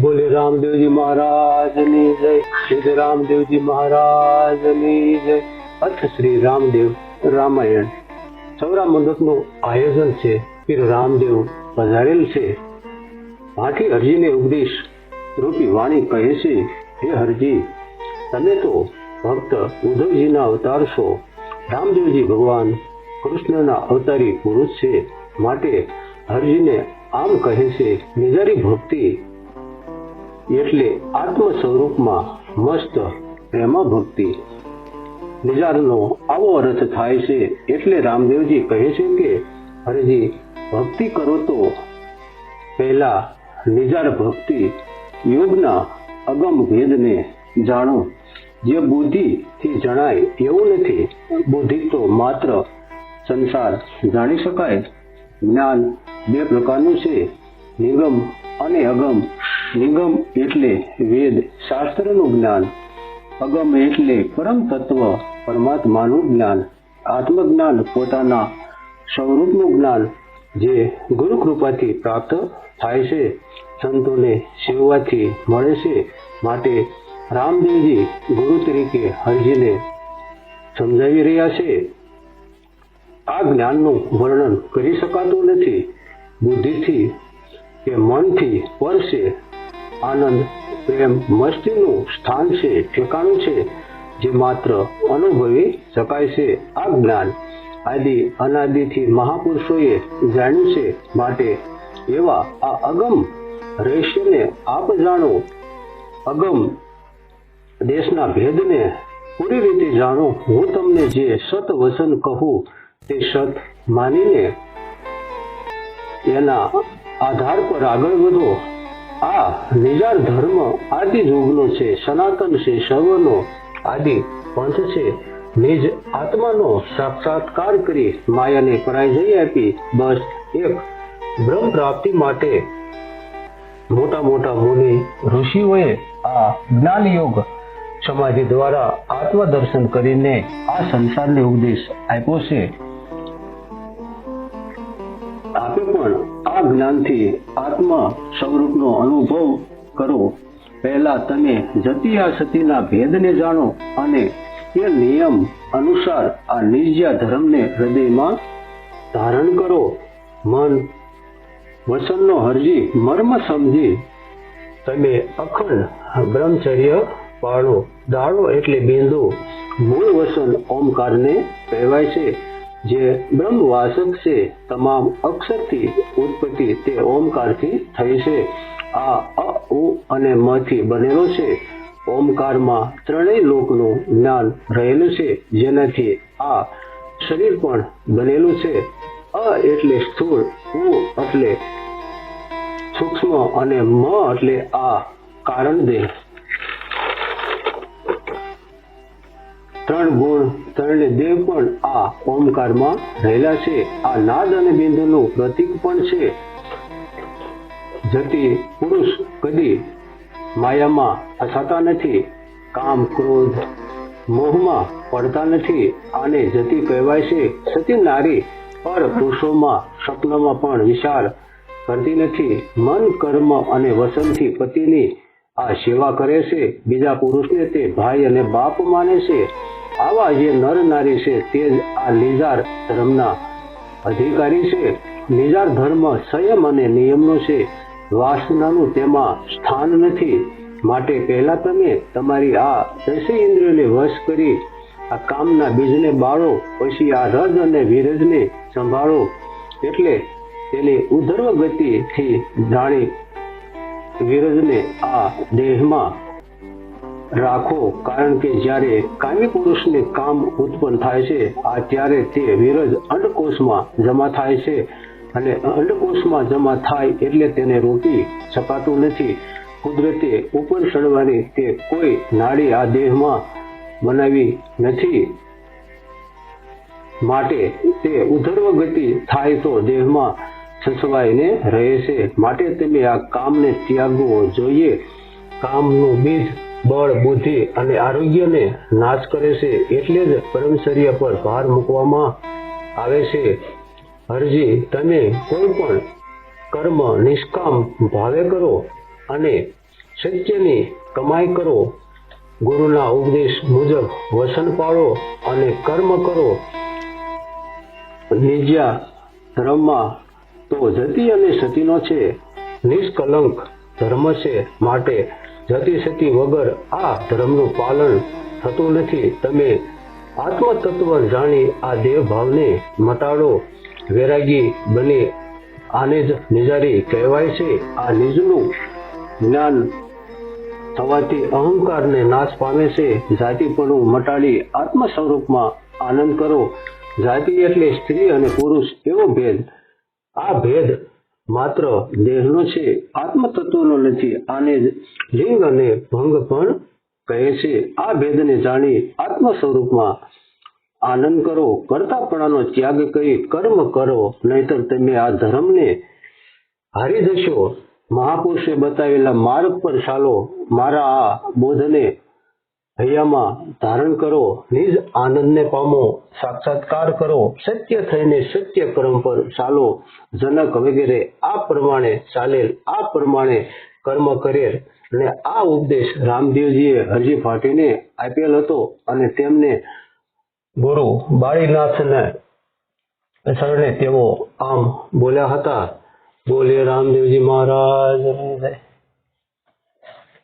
બોલે રામદેવજી મહારાજની જય, શ્રી રામદેવજી મહારાજની જય. અર્થ શ્રી રામદેવ રામાયણ. સૌરા મંડપનું આયોજન છે, પીર રામદેવ પધારેલ છે. માથી હરજીને ઉપદેશ રૂપી વાણી કહે છે, હે હરજી તમે તો ભક્ત ઉદ્ધવજીના અવતાર છો. રામદેવજી ભગવાન કૃષ્ણના અવતારી પુરુષ છે. માટે હરજીને આમ કહે છે, નિજારી ભક્તિ એટલે આત્મ સ્વરૂપમાં મસ્ત પ્રેમા ભક્તિ નિજારનો આવો અર્થ થાય છે એટલે રામદેવજી કહે છે કે, હરેજી, ભક્તિ કરો તો પહેલા નિજાર ભક્તિ યોગના અગમ ભેદને જાણો. જે બુદ્ધિથી જણાય એવું નથી. બુદ્ધિ તો માત્ર સંસાર જાણી શકાય. જ્ઞાન બે પ્રકારનું છે. નિગમ અને અગમ નિગમ એટલે વેદ શાસ્ત્રનું જ્ઞાન. અગમ એટલે પરમ તત્વ પરમાત્માનું જ્ઞાન. આત્મજ્ઞાન પોતાના સ્વરૂપનું જ્ઞાન જે ગુરુ કૃપાથી પ્રાપ્ત થાય છે. સંતોને સેવવાથી મળે છે માટે રામદેવજી ગુરુ તરીકે હરજીને સમજાવી રહ્યા છે. આ જ્ઞાનનું વર્ણન કરી શકાતું નથી. બુદ્ધિથી કે મનથી પર છે આનંદ, પ્રેમ, મસ્તીનું સ્થાન છે, ઠેકાણું છે, જે માત્ર અનુભવી શકાય છે. આ જ્ઞાન આદિ અનાદિથી મહાપુરુષોએ જાણ્યું છે માટે એવા આ અગમ રહસ્યને આપ જાણો. અગમ દેશના ભેદને પૂરી રીતે જાણો. હું તમને જે સત વચન કહું તે સત માનીને એના આધાર પર આગળ વધો. આ નિજાર ધર્મ આદિ યુગનો છે, સનાતન છે, સર્વનો આદિ પંથ છે. નિજ આત્માનો સાક્ષાત્કાર કરી માયાને પરાજય આપી બસ એક બ્રહ્મ પ્રાપ્તિ માટે મોટા મોટા મુનિ, ઋષિઓએ આ જ્ઞાન યોગ સમાધિ દ્વારા આત્મદર્શન કરીને આ સંસારને ઉપદેશ આપ્યો છે. જ્ઞાનથી આત્મા સ્વરૂપનો અનુભવ કરો. પહેલા તમે જતી આ સતીના ભેદને જાણો અને એ નિયમ અનુસાર આ નિજ્યા ધર્મને હૃદયમાં ધારણ કરો. મન વચનનો હરજી મર્મ સમજી તમે અખંડ બ્રહ્મચર્ય પાળો. દાળો એટલે બિંદુ. મૂળ વસન ઓમકારને કહેવાય છે. જે બ્રહ્મવાસક છે, તમામ અક્ષરથી ઉત્પત્તિ તે ઓમકારથી થઈ છે. આ અ, ઉ અને મ થી બનેલો છે. ઓમકારમાં ત્રણેય લોકનું જ્ઞાન રહેલું છે, જેનાથી આ શરીર પણ બનેલું છે. અ એટલે સ્થૂળ, ઉ એટલે સૂક્ષ્મ અને મ એટલે આ કારણ દેહ. ત્રણ ગુણ ત્રણે દેવ પણ આ ઓમકારમાં રહેલા છે. આ નાદ અને બિંદુનું પ્રતીક પણ છે. જતી પુરુષ કદી માયામાં ફસાતા નથી. કામ, ક્રોધ, મોહમાં પડતા નથી. આને જતી કહેવાય છે સતી નારી પર પુરુષોમાં, સ્વપ્નમાં પણ વિચાર કરતી નથી. મન, કર્મ અને વસનથી પતિની આ સેવા કરે છે. બીજા પુરુષને તે ભાઈ અને બાપ માને છે. આવા જે નર નારી છે તે જ આ નિજાર ધર્મના અધિકારી છે. નિજાર ધર્મ સંયમ અને નિયમનો છે. વાસનાનું તેમાં સ્થાન નથી. માટે પહેલા તમે તમારી આ દસે ઇન્દ્રિયોને વશ કરી આ કામના બીજને બાળો. પછી આ રજ અને વિરજને સંભાળો. એટલે તેની ઉધર્વ ગતિથી જાણી વિરજને આ દેહમાં રાખો, કારણ કે જ્યારે કામી પુરુષને કામ ઉત્પન્ન થાય છે, આ ત્યારે તે વિરજ અંડકોષમાં જમા થાય છે. અને અંડકોષમાં જમા થાય એટલે તેને રોકી શકાતું નથી. કુદરતે ઉપર ચડવાની તે કોઈ નાડી આ દેહમાં બનાવી નથી. માટે તે ઉધર્વ ગતિ થાય તો દેહમાં સચવાઈને રહે છે. માટે તમે આ કામને ત્યાગવો જોઈએ. કામનું બીજ, બળ, બુદ્ધિ અને આરોગ્યને નાશ કરે છે. એટલે જ પરમચર્ય પર ભાર મૂકવામાં આવે છે. હરજી તમે કોઈ પણ કર્મ, નિષ્કામ ભાવે કરો અને સત્યની કમાઈ કરો. ગુરુના ઉપદેશ મુજબ વસન પાળો અને કર્મ કરો. બીજા ધર્મમાં તો જતી અને સતીનો છે. નિષ્કલંક ધર્મ છે માટે જતી સતી વગર આ ધર્મનું પાલન થતું નથી. તમે આત્મ તત્વ જાણી આ દેહ ભાવને મટાડો. વૈરાગી બને આને જ નિજારી કહેવાય છે. આ નિજનું જ્ઞાન થવાથી અહંકારને નાશ પામે છે. જાતિપણું મટાડી આત્મ સ્વરૂપમાં આનંદ કરો. જાતિ એટલે સ્ત્રી અને પુરુષ એવો ભેદ આ ભેદ માત્ર દેહનો છે, આત્મતત્વનો નથી, આને લિંગ અને ભંગ પણ કહે છે. આ ભેદને જાણી આત્મ સ્વરૂપમાં આનંદ કરો, કરતાપણાનો ત્યાગ કરી કર્મ કરો, નહીતર તમે આ ધર્મને હારી જશો મહાપુરુષે બતાવેલા માર્ગ પર ચાલો. મારા આ બોધને હૈયામાં ધારણ કરો, નિજ આનંદને પામો, સાક્ષાત્કાર કરો, સત્ય થઈને સત્ય કર્મ પર ચાલો. જનક વગેરે આ પ્રમાણે ચાલેલ, આ પ્રમાણે કર્મ કરેલ. અને આ ઉપદેશ રામદેવજીએ હરજી ફાટીને આપેલ હતો અને તેમને ગુરુ બાળીનાથને શરણે તેઓ આમ બોલ્યા હતા. બોલે રામદેવજી મહારાજ